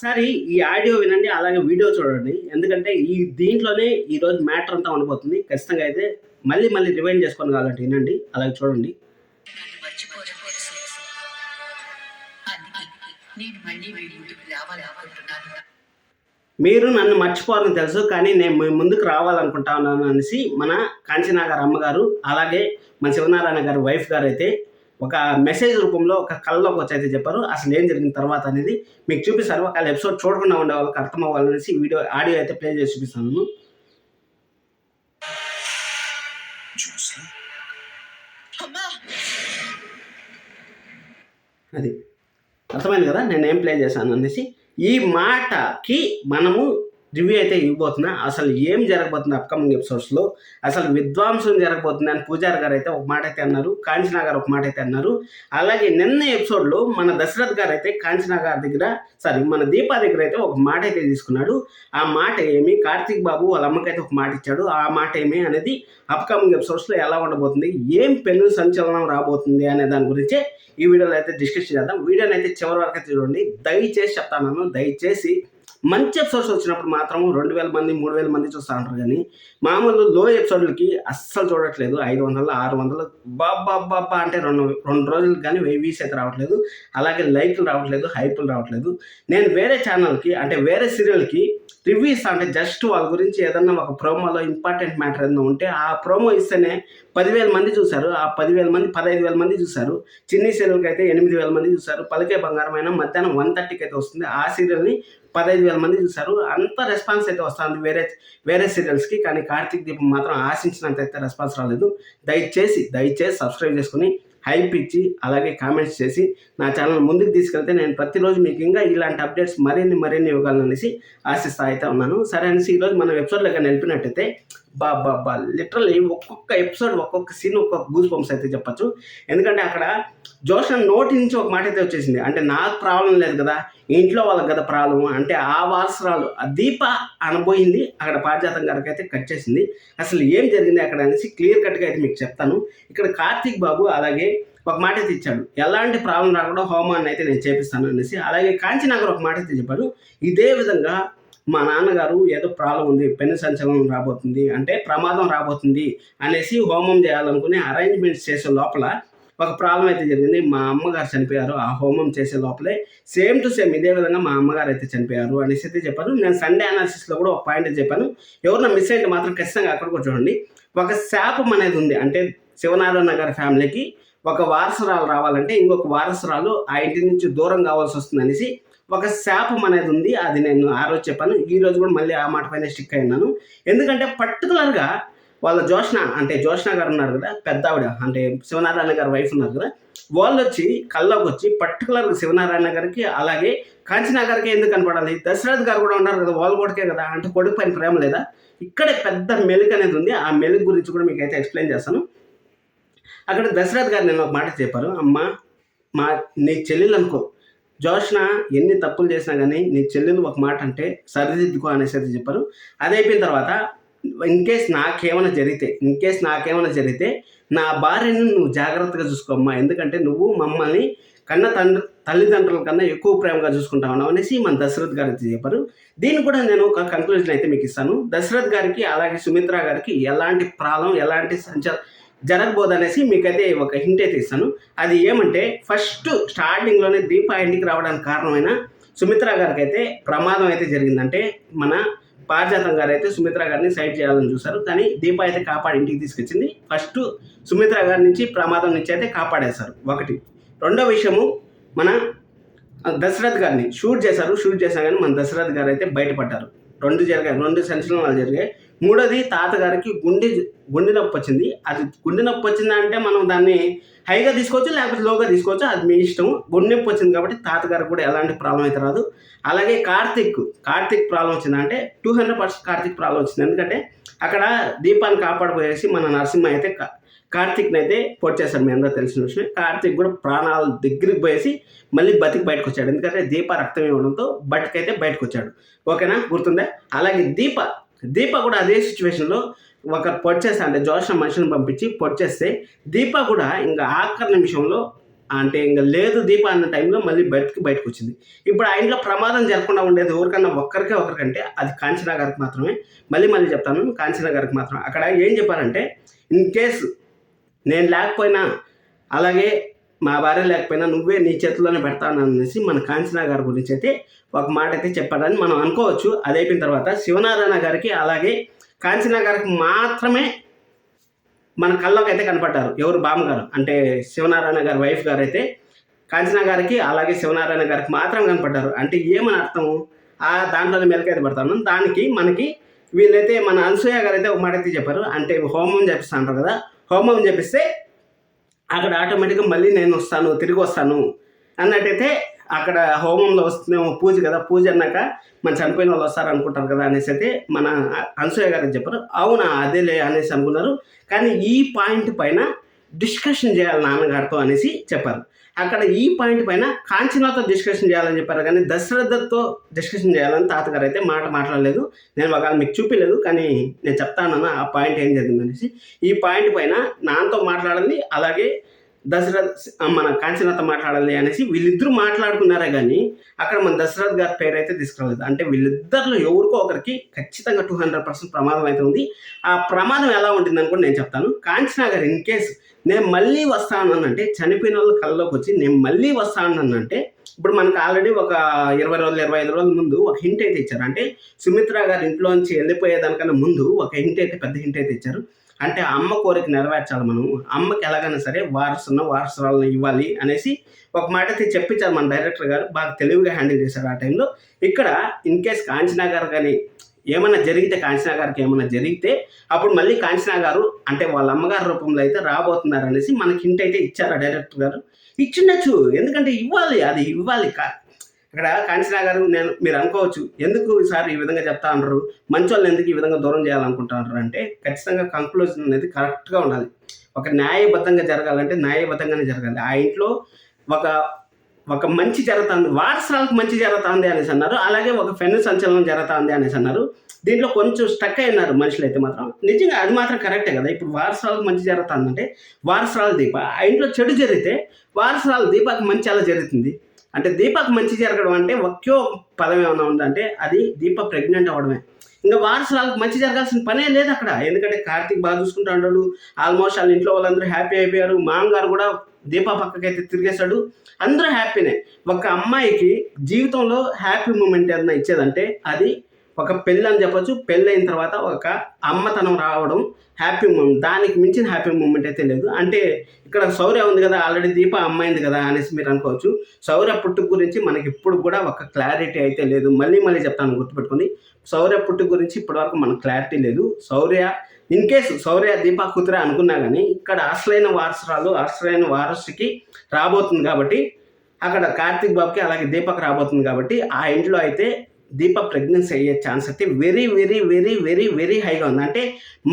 ఒకసారి ఈ ఆడియో వినండి అలాగే వీడియో చూడండి. ఎందుకంటే ఈ దీంట్లోనే ఈ రోజు మ్యాటర్ అంతా ఉండిపోతుంది ఖచ్చితంగా అయితే మళ్ళీ మళ్ళీ రివైండ్ చేసుకొని కావాలంటే వినండి అలాగే చూడండి. మీరు నన్ను మర్చిపోవాలని తెలుసు కానీ నేను ముందుకు రావాలనుకుంటాను అనేసి మన కాంచనా గారు అమ్మగారు అలాగే మన శివనారాయణ గారి వైఫ్ గారు అయితే ఒక మెసేజ్ రూపంలో ఒక కళ్ళలోకి వచ్చి అయితే చెప్పారు. అసలు ఏం జరిగిన తర్వాత అనేది మీకు చూపిస్తారు ఒకవేళ ఎపిసోడ్ చూడకుండా ఉండే వాళ్ళకి అర్థం అవ్వాలనేసి వీడియో ఆడియో అయితే ప్లే చేసి చూపిస్తాను. అది. అర్థమైంది కదా? నేను ఏం ప్లే చేశాను అనేసి ఈ మాటకి మనము రివ్యూ అయితే ఇవ్వబోతున్నా. అసలు ఏం జరగబోతుంది అప్కమింగ్ ఎపిసోడ్స్లో? అసలు విద్వాంసం జరగబోతుంది అని పూజారి గారు అయితే ఒక మాట అయితే అన్నారు. కాంచనా గారు ఒక మాట అయితే అన్నారు. అలాగే నిన్న ఎపిసోడ్లో మన దశరథ్ గారు అయితే కాంచనా గారి దగ్గర సారీ మన దీపా దగ్గర అయితే ఒక మాట అయితే తీసుకున్నాడు. ఆ మాట ఏమి? కార్తీక్ బాబు వాళ్ళ అమ్మకైతే ఒక మాట ఇచ్చాడు. ఆ మాట ఏమి అనేది అప్కమింగ్ ఎపిసోడ్స్లో ఎలా ఉండబోతుంది? ఏం పెన్ను సంచలనం రాబోతుంది అనే దాని గురించే ఈ వీడియోలో అయితే డిస్కషన్ చేద్దాం. వీడియోని అయితే చివరి వరకు అయితే చూడండి. దయచేసి చెప్తాను దయచేసి మంచి ఎపిసోడ్స్ వచ్చినప్పుడు మాత్రం రెండు వేల మంది మూడు వేల మంది చూస్తూ ఉంటారు కానీ మామూలు లో ఎపిసోడ్లకి అస్సలు చూడట్లేదు. ఐదు వందలు ఆరు వందలు బాబా అంటే రెండు రెండు రోజులు కానీ వెయ్యి వీస్ అయితే రావట్లేదు. అలాగే లైక్లు రావట్లేదు హైపులు రావట్లేదు. నేను వేరే ఛానల్కి అంటే వేరే సీరియల్కి రివ్యూస్ అంటే జస్ట్ వాళ్ళ గురించి ఏదన్నా ఒక ప్రోమోలో ఇంపార్టెంట్ మ్యాటర్ ఏదైనా ఉంటే ఆ ప్రోమో ఇస్తేనే పదివేల మంది చూశారు. ఆ పదివేల మంది పదహైదు వేల మంది చూశారు. చిన్ని సీరియల్కి అయితే ఎనిమిది వేల మంది చూశారు. పలికే బంగారమైన మధ్యాహ్నం వన్ థర్టీకి అయితే వస్తుంది. ఆ సీరియల్ని పదహైదు వేల మంది చూశారు. అంత రెస్పాన్స్ అయితే వస్తుంది వేరే వేరే సీరియల్స్కి కానీ కార్తీక్ దీపం మాత్రం ఆశించినంత అయితే రెస్పాన్స్ రాలేదు. దయచేసి దయచేసి సబ్స్క్రైబ్ చేసుకుని హైప్ ఇచ్చి అలాగే కామెంట్స్ చేసి నా ఛానల్ ముందుకు తీసుకెళ్తే నేను ప్రతిరోజు మీకు ఇంకా ఇలాంటి అప్డేట్స్ మరిన్ని మరిన్ని ఇవ్వగలను అనేసి ఆశిస్తా అయితే ఉన్నాను. సరే అనేసి ఈరోజు మనం ఎపిసోడ్లో కానీ నిలిపినట్టయితే బా బా బా లిటరల్లీ ఒక్కొక్క ఎపిసోడ్ ఒక్కొక్క సీన్ ఒక్కొక్క గూస్ బంప్స్ అయితే చెప్పచ్చు. ఎందుకంటే అక్కడ జోషన్ నోటి నుంచి ఒక మాట అయితే వచ్చేసింది. అంటే నాకు ప్రాబ్లం లేదు కదా ఇంట్లో వాళ్ళకి కదా ప్రాబ్లం అంటే ఆ వారసరాలు ఆ దీప అనబోయింది. అక్కడ పారిజాతం గారికి అయితే కట్ చేసింది. అసలు ఏం జరిగింది అక్కడ అనేసి క్లియర్ కట్గా అయితే మీకు చెప్తాను. ఇక్కడ కార్తీక్ బాబు అలాగే ఒక మాట అయితే ఇచ్చాడు. ఎలాంటి ప్రాబ్లం రాకుండా హోమాన్ని అయితే నేను చేపిస్తాను అనేసి అలాగే కాంచీనగర్ ఒక మాట అయితే చెప్పాడు. ఇదే విధంగా మా నాన్నగారు ఏదో ప్రాబ్లం ఉంది పెను సంచలనం రాబోతుంది అంటే ప్రమాదం రాబోతుంది అనేసి హోమం చేయాలనుకుని అరేంజ్మెంట్స్ చేసే లోపల ఒక ప్రాబ్లం అయితే జరిగింది. మా అమ్మగారు చనిపోయారు ఆ హోమం చేసే లోపలే సేమ్ టు సేమ్ ఇదే విధంగా మా అమ్మగారు అయితే చనిపోయారు అనేసి అయితే చెప్పారు. నేను సండే అనాలిసిస్లో కూడా ఒక పాయింట్ చెప్పాను. ఎవరన్నా మిస్ అయితే మాత్రం ఖచ్చితంగా అక్కడ కూడా చూడండి. ఒక శాపం అనేది ఉంది అంటే శివనారాయణ గారి ఫ్యామిలీకి ఒక వారసురాలు రావాలంటే ఇంకొక వారసురాలు ఆ ఇంటి నుంచి దూరం కావాల్సి వస్తుంది అనేసి ఒక శాపం అనేది ఉంది. అది నేను ఆ రోజు చెప్పాను. ఈ రోజు కూడా మళ్ళీ ఆ మాట పైన స్టిక్ అయినాను. ఎందుకంటే పర్టికులర్గా వాళ్ళ జోష్ణ అంటే జోష్ణ గారు ఉన్నారు కదా పెద్ద ఆవిడ అంటే శివనారాయణ గారి వైఫ్ ఉన్నారు కదా వాళ్ళు వచ్చి కల్లోకి వచ్చి పర్టికులర్గా శివనారాయణ గారికి అలాగే కాంచనా గారికి ఎందుకు కనపడాలి? దశరథ్ గారు కూడా ఉన్నారు కదా వాళ్ళు కొడుకే కదా అంటే కొడుకు పైన ప్రేమ లేదా? ఇక్కడే పెద్ద మెలుగు అనేది ఉంది. ఆ మెలుగు గురించి కూడా మీకు అయితే ఎక్స్ప్లెయిన్ చేస్తాను. అక్కడ దశరథ్ గారు నేను ఒక మాట చెప్పారు అమ్మ మా నీ చెల్లెలు అనుకో. జోష్న ఎన్ని తప్పులు చేసినా కానీ నీ చెల్లెలు ఒక మాట అంటే సరిదిద్దుకో అనేసి అయితే చెప్పారు. అది అయిపోయిన తర్వాత ఇన్ కేస్ నాకేమైనా జరిగితే ఇన్ కేస్ నాకేమైనా జరిగితే నా భార్యను నువ్వు జాగ్రత్తగా చూసుకోమ్మా ఎందుకంటే నువ్వు మమ్మల్ని కన్న తండ్రి తల్లిదండ్రుల కన్నా ఎక్కువ ప్రేమగా చూసుకుంటా ఉన్నావు అనేసి మన దశరథ్ గారు అయితే చెప్పారు. దీన్ని కూడా నేను ఒక కంక్లూజన్ అయితే మీకు ఇస్తాను. దశరథ్ గారికి అలాగే సుమిత్ర గారికి ఎలాంటి ప్రాబ్లం ఎలాంటి సంచ జరగబోదు అనేసి మీకైతే ఒక హింట్ అయితే ఇస్తాను. అది ఏమంటే ఫస్ట్ స్టార్టింగ్లోనే దీప ఇంటికి రావడానికి కారణమైన సుమిత్ర గారికి అయితే ప్రమాదం అయితే జరిగిందంటే మన పారిజాతం గారు అయితే సుమిత్ర గారిని సైడ్ చేయాలని చూశారు. కానీ దీప అయితే కాపాడి ఇంటికి తీసుకొచ్చింది. ఫస్ట్ సుమిత్ర గారి నుంచి ప్రమాదం నుంచి అయితే కాపాడేశారు. ఒకటి. రెండో విషయము మన దశరథ్ గారిని షూట్ చేశారు. షూట్ చేశా కానీ మన దశరథ్ గారు అయితే బయటపడ్డారు. రెండు జరిగాయి. రెండు సంచలనాలు జరిగాయి. మూడోది తాతగారికి గుండె గుండె నొప్పి వచ్చింది. అది గుండె నొప్పి వచ్చింది అంటే మనం దాన్ని హైగా తీసుకోవచ్చు లేకపోతే లోగా తీసుకోవచ్చు. అది మీ ఇష్టం. గుండె నొప్పి వచ్చింది కాబట్టి తాతగారికి కూడా ఎలాంటి ప్రాబ్లం అయితే రాదు. అలాగే కార్తిక్ కార్తిక్ ప్రాబ్లం వచ్చిందంటే two hundred percent Karthik problem వచ్చింది. ఎందుకంటే అక్కడ దీపాన్ని కాపాడబోయేసి మన నరసింహ అయితే కార్తిక్ని అయితే పోటీ చేశారు మీ అందరూ తెలిసిన విషయం కార్తిక్ కూడా ప్రాణాల దగ్గరికి పోయేసి మళ్ళీ బతికి బయటకు వచ్చాడు. ఎందుకంటే దీప రక్తం ఇవ్వడంతో బతికైతే బయటకు వచ్చాడు. ఓకేనా? గుర్తుందా? అలాగే దీప దీప కూడా అదే సిచ్యువేషన్లో ఒక పొట్ చేస్తే అంటే జోషం మనిషిని పంపించి పొడిచేస్తే దీప కూడా ఇంకా ఆఖరి నిమిషంలో అంటే ఇంకా లేదు దీప అన్న టైంలో మళ్ళీ బయటకు బయటకు వచ్చింది. ఇప్పుడు ఆ ఇంట్లో ప్రమాదం జరగకుండా ఉండేది ఎవరికన్నా ఒక్కరికే ఒకరికంటే అది కాంచనా గారికి మాత్రమే. మళ్ళీ మళ్ళీ చెప్తాను కాంచనా గారికి మాత్రమే అక్కడ ఏం చెప్పారంటే ఇన్ కేసు నేను లేకపోయినా అలాగే మా భార్య లేకపోయినా నువ్వే నీ చేతిలోనే పెడతాను అనేసి మన కాంచనా గారి గురించి అయితే ఒక మాట అయితే చెప్పాడని మనం అనుకోవచ్చు. అది అయిపోయిన తర్వాత శివనారాయణ గారికి అలాగే కాంచనా గారికి మాత్రమే మన కళ్ళకి అయితే కనపడ్డారు. ఎవరు? బామ్మగారు. అంటే శివనారాయణ గారి వైఫ్ గారు అయితే కాంచనా గారికి అలాగే శివనారాయణ గారికి మాత్రం కనపడ్డారు. అంటే ఏమని అర్థం? ఆ దాంట్లోనే మెలకైతే పడతాను. దానికి మనకి వీళ్ళైతే మన అనసూయ గారు అయితే ఒక మాట అయితే చెప్పారు. అంటే హోమం చేపిస్తా అంటారు కదా. హోమం చేపిస్తే అక్కడ ఆటోమేటిక్గా మళ్ళీ నేను వస్తాను తిరిగి వస్తాను. అన్నట్టయితే అక్కడ హోమంలో వస్తున్నాము పూజ కదా పూజ అన్నాక మన చనిపోయిన వాళ్ళు వస్తారు అనుకుంటారు కదా అనేసి అయితే మన అనసూయ గారు చెప్పారు అవునా అదేలే అనేసి అనుకున్నారు. కానీ ఈ పాయింట్ పైన డిస్కషన్ చేయాలి నాన్నగారితో అనేసి చెప్పారు. అక్కడ ఈ పాయింట్ పైన కాంచనాతో డిస్కషన్ చేయాలని చెప్పారు. కానీ దశరథతో డిస్కషన్ చేయాలని తాతగారు అయితే మాట మాట్లాడలేదు. నేను ఒకవేళ మీకు చూపించలేదు కానీ నేను చెప్తాను ఆ పాయింట్ ఏం జరిగిందనేసి ఈ పాయింట్ పైన నాన్నతో మాట్లాడింది అలాగే దశరథ్ మన కాంచనాతో మాట్లాడాలి అనేసి వీళ్ళిద్దరూ మాట్లాడుకున్నారే కానీ అక్కడ మన దశరథ్ గారి పేరు అయితే తీసుకురాలేదు. అంటే వీళ్ళిద్దరిలో ఎవరికో ఒకరికి ఖచ్చితంగా టూ హండ్రెడ్ పర్సెంట్ ప్రమాదం అయితే ఉంది. ఆ ప్రమాదం ఎలా ఉంటుందని కూడా నేను చెప్తాను. కాంచనా గారు ఇన్ కేసు నేను మళ్ళీ వస్తాను అంటే చనిపోయిన వాళ్ళ కళ్ళలోకి వచ్చి నేను మళ్ళీ వస్తాను అంటే ఇప్పుడు మనకు ఆల్రెడీ ఒక ఇరవై రోజులు ఇరవై ఐదు రోజుల ముందు ఒక హింట్ అయితే ఇచ్చారు. అంటే సుమిత్ర గారి ఇంట్లోంచి వెళ్ళిపోయేదానికన్నా ముందు ఒక హింట్ అయితే పెద్ద హింట్ అయితే ఇచ్చారు. అంటే అమ్మ కోరిక నెరవేర్చాలి మనం. అమ్మకి ఎలాగైనా సరే వారసున్న వారసురాలను ఇవ్వాలి అనేసి ఒక మాట అయితే చెప్పించారు మన డైరెక్టర్ గారు. బాగా తెలివిగా హ్యాండిల్ చేశారు ఆ టైంలో. ఇక్కడ ఇన్ కేస్ కాంచనా గారు కానీ ఏమైనా జరిగితే కాంచనా గారికి ఏమైనా జరిగితే అప్పుడు మళ్ళీ కాంచనా గారు అంటే వాళ్ళ అమ్మగారి రూపంలో అయితే రాబోతున్నారు అనేసి మనకి ఇంటైతే అయితే ఇచ్చారు ఆ డైరెక్టర్ గారు. ఇచ్చిండొచ్చు. ఎందుకంటే ఇవ్వాలి అది ఇవ్వాలి కా- ఇక్కడ కాంచనా గారు నేను మీరు అనుకోవచ్చు ఎందుకు సార్ ఈ విధంగా చెప్తా అన్నారు మంచి వాళ్ళని ఎందుకు ఈ విధంగా దూరం చేయాలనుకుంటున్నారు అంటే ఖచ్చితంగా కంక్లూజన్ అనేది కరెక్ట్గా ఉండాలి. ఒక న్యాయబద్ధంగా జరగాలంటే న్యాయబద్ధంగానే జరగాలి. ఆ ఇంట్లో ఒక ఒక మంచి జరుగుతుంది వారసరాలకు మంచి జరుగుతుంది అనేసి అన్నారు. అలాగే ఒక ఫెన్ను సంచలనం జరుగుతుంది అనేసి అన్నారు. దీంట్లో కొంచెం స్టక్ అయినారు మనుషులు అయితే మాత్రం. నిజంగా అది మాత్రం కరెక్టే కదా? ఇప్పుడు వారసరాలకు మంచి జరుగుతుందంటే వారసరాల దీప. ఆ ఇంట్లో చెడు జరిగితే వారసరాల దీపాకి మంచి అలా జరుగుతుంది? అంటే దీపక్ మంచి జరగడం అంటే ఒకే పదం ఏమైనా ఉందంటే అది దీప ప్రెగ్నెంట్ అవ్వడమే. ఇంకా వారసురాలకు మంచి జరగాల్సిన పనే లేదు అక్కడ. ఎందుకంటే కార్తీక్ బాగా చూసుకుంటా ఉండడు ఆల్మోస్ట్ వాళ్ళ ఇంట్లో వాళ్ళందరూ హ్యాపీ అయిపోయారు. మామగారు కూడా దీపా పక్కకైతే తిరిగేశాడు. అందరూ హ్యాపీనే ఒక అమ్మాయికి జీవితంలో హ్యాపీ మూమెంట్ ఏదైనా ఇచ్చేదంటే అది ఒక పెళ్ళి అని చెప్పొచ్చు. పెళ్ళి అయిన తర్వాత ఒక అమ్మతనం రావడం హ్యాపీ మూమెంట్. దానికి మించిన హ్యాపీ మూమెంట్ అయితే లేదు. అంటే ఇక్కడ శౌర్య ఉంది కదా ఆల్రెడీ దీప అమ్మాయింది కదా అనేసి మీరు అనుకోవచ్చు. శౌర్య పుట్టుక గురించి మనకి ఇప్పుడు కూడా ఒక క్లారిటీ అయితే లేదు. మళ్ళీ మళ్ళీ చెప్తాను గుర్తుపెట్టుకోండి. శౌర్య పుట్టుక గురించి ఇప్పటివరకు మనకు క్లారిటీ లేదు. శౌర్య ఇన్ కేసు శౌర్య దీప కూతురే అనుకున్నా కానీ ఇక్కడ అసలైన వారసురాలు అసలైన వారసుకి రాబోతుంది కాబట్టి అక్కడ కార్తీక్ బాబుకి అలాగే దీపక్ రాబోతుంది కాబట్టి ఆ ఇంట్లో అయితే దీప ప్రెగ్నెన్సీ అయ్యే ఛాన్స్ అయితే very very very very very హైగా ఉంది. అంటే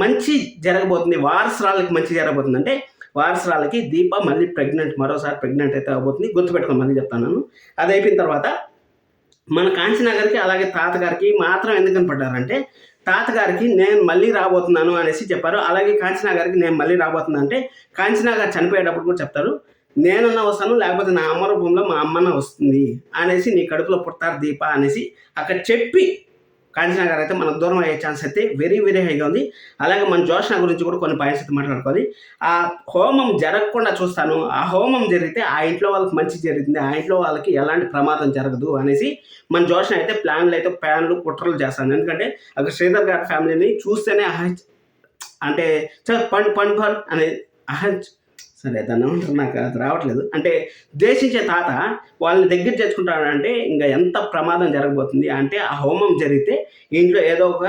మంచి జరగబోతుంది. వారసురాలకి మంచి జరగబోతుంది. అంటే వారసురాలకి దీప మళ్ళీ ప్రెగ్నెంట్ మరోసారి ప్రెగ్నెంట్ అయితే అవబోతుంది. గుర్తుపెట్టుకోమని మళ్ళీ చెప్తాను అది అయిపోయిన తర్వాత మన కాంచీనగర్కి అలాగే తాతగారికి మాత్రం ఎందుకు కనపడ్డారంటే తాతగారికి నేను మళ్ళీ రాబోతున్నాను అనేసి చెప్పారు. అలాగే కాంచీనగర్కి నేను మళ్ళీ రాబోతున్నాను అంటే కాంచీనగర్ చనిపోయేటప్పుడు కూడా చెప్తారు. నేనన్నా వస్తాను లేకపోతే నా అమ్మ రూపంలో మా అమ్మన్న వస్తుంది అనేసి నీ కడుపులో పుడతారు దీప అనేసి అక్కడ చెప్పి కాంచనా గారు అయితే మనకు దూరం అయ్యే ఛాన్స్ అయితే వెరీ వెరీ హైగా ఉంది. అలాగే మన జోష్న గురించి కూడా కొన్ని పాయింట్స్ అయితే మాట్లాడుకోవాలి. ఆ హోమం జరగకుండా చూస్తాను. ఆ హోమం జరిగితే ఆ ఇంట్లో వాళ్ళకి మంచి జరుగుతుంది. ఆ ఇంట్లో వాళ్ళకి ఎలాంటి ప్రమాదం జరగదు అనేసి మన జోష్న అయితే ప్లాన్లు అయితే ప్లాన్లు కుట్రలు చేస్తాను. ఎందుకంటే అక్కడ శ్రీధర్ గారి ఫ్యామిలీని చూస్తేనే అహ అంటే చ పండు పండు పండు అనే అహంచ్ సరే దాన్ని ఏమంటారు? నాకు అది రావట్లేదు. అంటే ద్వేషించే తాత వాళ్ళని దగ్గర చేసుకుంటాడంటే ఇంకా ఎంత ప్రమాదం జరగబోతుంది? అంటే ఆ హోమం జరిగితే ఇంట్లో ఏదో ఒక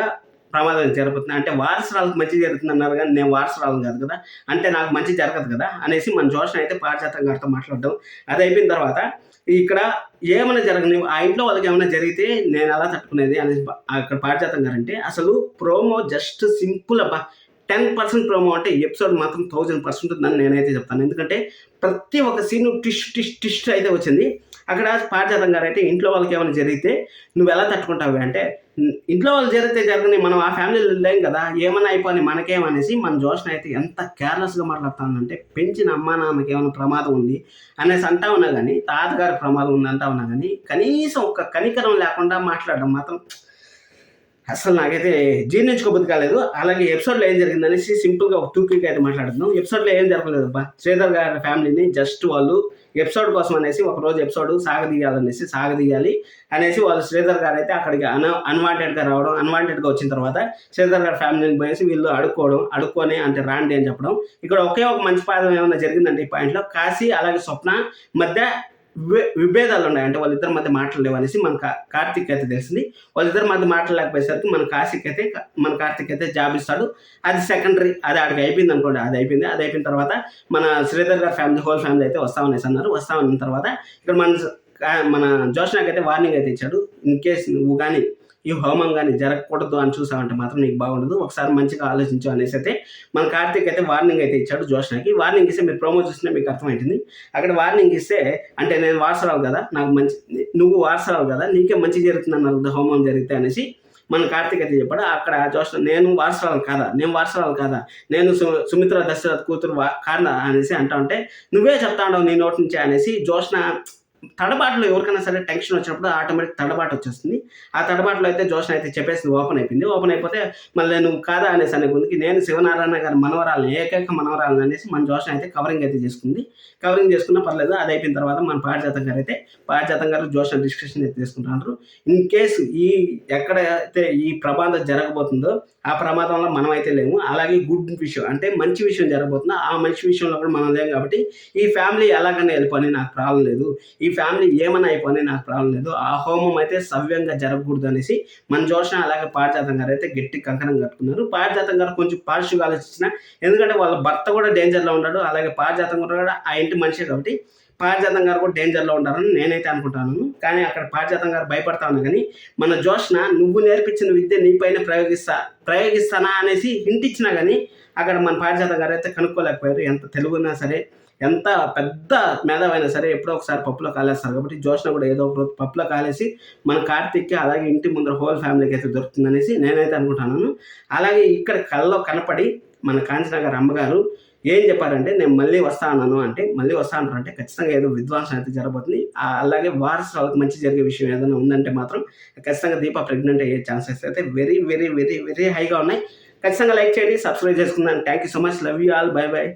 ప్రమాదం జరుగుతుంది అంటే వారసురాలకు మంచి జరుగుతుంది అన్నారు కానీ నేను వారసురాలు కాదు కదా. అంటే నాకు మంచి జరగదు కదా అనేసి మన జోషన్ అయితే పారిజాతం గారితో మాట్లాడడం. అది అయిపోయిన తర్వాత ఇక్కడ ఏమైనా జరగని ఆ ఇంట్లో వాళ్ళకి ఏమైనా జరిగితే నేను ఎలా తట్టుకునేది అనేసి అక్కడ పారిజాతం గారు అంటే అసలు ప్రోమో జస్ట్ సింపుల్ అబ్బా. టెన్ పర్సెంట్ ప్రోమో అంటే ఎపిసోడ్ మాత్రం థౌజండ్ పర్సెంట్ ఉందని నేనైతే చెప్తాను. ఎందుకంటే ప్రతి ఒక్క సీన్ టిష్ టిష్ టిష్ అయితే వచ్చింది. అక్కడ పారిజాతం గారు అయితే ఇంట్లో వాళ్ళకి ఏమైనా జరిగితే నువ్వు ఎలా తట్టుకుంటావు అంటే ఇంట్లో వాళ్ళు జరిగితే జరగని మనం ఆ ఫ్యామిలీలో లేం కదా ఏమైనా అయిపోయి మనకేమనేసి మన జోషన్ అయితే ఎంత కేర్లెస్గా మాట్లాడుతానంటే పెంచిన అమ్మా నాన్నకి ఏమైనా ప్రమాదం ఉంది అనేసి అంటా ఉన్నా కానీ తాతగారి ప్రమాదం ఉంది అంటా ఉన్నా కానీ కనీసం ఒక కనికరం లేకుండా మాట్లాడడం మాత్రం అసలు నాకైతే జీర్ణించుకోబుద్ధి కాలేదు. అలాగే ఎపిసోడ్లో ఏం జరిగింది అనేసి సింపుల్గా ఒక టూ అయితే మాట్లాడుతున్నాం. ఎపిసోడ్లో ఏం జరగలేదబ్బా. శ్రీధర్ గారి ఫ్యామిలీని జస్ట్ వాళ్ళు ఎపిసోడ్ కోసం అనేసి ఒక రోజు ఎపిసోడ్ సాగదీయాలనేసి సాగదీయాలి అనేసి వాళ్ళు శ్రీధర్ గారు అయితే అక్కడికి అన్ అన్వాంటెడ్గా రావడం అన్వాంటెడ్గా వచ్చిన తర్వాత శ్రీధర్ గారి ఫ్యామిలీని పోయేసి వీళ్ళు అడుక్కోవడం అడుక్కొని అంటే రాండి అని చెప్పడం. ఇక్కడ ఒకే ఒక మంచి పాదం ఏమైనా జరిగిందంటే ఈ పాయింట్లో కాశీ అలాగే స్వప్న మధ్య విభేదాలు ఉన్నాయి అంటే వాళ్ళిద్దరి మధ్య మాటలు అనేసి మన కా- కార్తీక్ అయితే తెలిసింది. వాళ్ళిద్దరి మధ్య మాటలు లేకపోయేసరికి మన కాశీక్ అయితే మన కార్తీక్ అయితే జాబ్ ఇస్తాడు. అది సెకండరీ అది ఆడికి అయిపోయింది అనుకోండి అది అయిపోయింది. అది అయిపోయిన తర్వాత మన శ్రీధర్ గారి ఫ్యామిలీ హోల్ ఫ్యామిలీ అయితే వస్తామనేసి అన్నారు. వస్తామన్న తర్వాత ఇక్కడ మన మన జోష్నాకి అయితే వార్నింగ్ అయితే ఇచ్చాడు. ఇన్ కేస్ నువ్వు కానీ ఈ హోమం కానీ జరగకూడదు అని చూసామంటే మాత్రం నీకు బాగుండదు. ఒకసారి మంచిగా ఆలోచించు అనేసి అయితే మన కార్తీక్ అయితే వార్నింగ్ అయితే ఇచ్చాడు జోష్నాకి. వార్నింగ్ ఇస్తే మీరు ప్రోమో చూసినా మీకు అర్థమైంది. అక్కడ వార్నింగ్ ఇస్తే అంటే నేను వారసరావు కదా నాకు మంచి నువ్వు వారసరావు కదా నీకే మంచి జరుగుతుంది హోమం జరిగితే అనేసి మన కార్తీక్ అయితే చెప్పాడు. అక్కడ జోష్ నేను వారసరాలు కాదా నేను వారసరాలు కాదా నేను సు సుమిత్ర దశరథ్ కూతురు వా కాదా అనేసి అంటా ఉంటే నువ్వే చెప్తా ఉండవు నీ నోటి నుంచి అనేసి జోష్న తడబాటులో ఎవరికైనా సరే టెన్షన్ వచ్చినప్పుడు ఆటోమేటిక్ తడబాటు వచ్చేస్తుంది. ఆ తడబాటులో అయితే జోషన్ అయితే చెప్పేసింది ఓపెన్ అయిపోయింది. ఓపెన్ అయిపోతే మళ్ళీ నువ్వు కాదా అనేసి అనే ముందుకి నేను శివనారాయణ గారి మనవరాలను ఏకైక మనవరాలను అనేసి మన జోషన్ అయితే కవరింగ్ అయితే చేసుకుంది. కవరింగ్ చేసుకున్నా పర్లేదు అది అయిపోయిన తర్వాత మన పాఠజాతం గారు అయితే పాఠజాతం గారు జోషన్ డిస్కషన్ అయితే తీసుకుంటున్నారు. ఇన్ కేసు ఈ ఎక్కడైతే ఈ ప్రమాదం జరగబోతుందో ఆ ప్రమాదంలో మనం అయితే లేము. అలాగే గుడ్ విషయం అంటే మంచి విషయం జరగబోతుందో? ఆ మంచి విషయంలో కూడా మనం లేము కాబట్టి ఈ ఫ్యామిలీ ఎలాగైనా వెళ్ళిపోయి నాకు ప్రాబ్లం లేదు. ఈ ఈ ఫ్యామిలీ ఏమైనా అయిపోయినా నాకు ప్రాబ్లం లేదు. ఆ హోమం అయితే సవ్యంగా జరగకూడదు అనేసి మన జోష్న అలాగే పారిజాతం గారు అయితే గట్టి కంకణం కట్టుకున్నారు. పారిజాతం గారు కొంచెం పాజిటివ్గా ఆలోచించిన ఎందుకంటే వాళ్ళ భర్త కూడా డేంజర్లో ఉన్నాడు. అలాగే పారిజాతం కూడా ఆ ఇంటి మనిషే కాబట్టి పారిజాతం గారు కూడా డేంజర్లో ఉంటారని నేనైతే అనుకుంటాను. కానీ అక్కడ పారిజాతం గారు భయపడతా ఉన్నా కానీ మన జోష్న నువ్వు నేర్పించిన విద్య నీపైన ప్రయోగిస్తా ప్రయోగిస్తానా అనేసి హింట్ ఇచ్చినా కానీ అక్కడ మన పారిజాతం గారు అయితే కనుక్కోలేకపోయారు. ఎంత తెలుగున్నా సరే ఎంత పెద్ద మేధావైనా సరే ఎప్పుడో ఒకసారి పప్పులో కాలేస్తారు. కాబట్టి జోష్న కూడా ఏదో ఒక రోజు పప్పులో కాలేసి మన కార్తీక్కి అలాగే ఇంటి ముందర హోల్ ఫ్యామిలీకి అయితే దొరుకుతుందనేసి నేనైతే అనుకుంటున్నాను. అలాగే ఇక్కడ కళ్ళలో కనపడి మన కాంచనగారు అమ్మగారు ఏం చెప్పారంటే నేను మళ్ళీ వస్తా అన్నాను అంటే మళ్ళీ వస్తా అంటారు అంటే ఖచ్చితంగా ఏదో విద్వాంసం అయితే జరగబోతుంది. అలాగే వారసులకు మంచి జరిగే విషయం ఏదైనా ఉందంటే మాత్రం ఖచ్చితంగా దీప ప్రెగ్నెంట్ అయ్యే ఛాన్సెస్ అయితే వెరీ వెరీ వెరీ వెరీ హైగా ఉన్నాయి. ఖచ్చితంగా లైక్ చేయండి సబ్స్క్రైబ్ చేసుకుందాం. Thank you so much love you all bye bye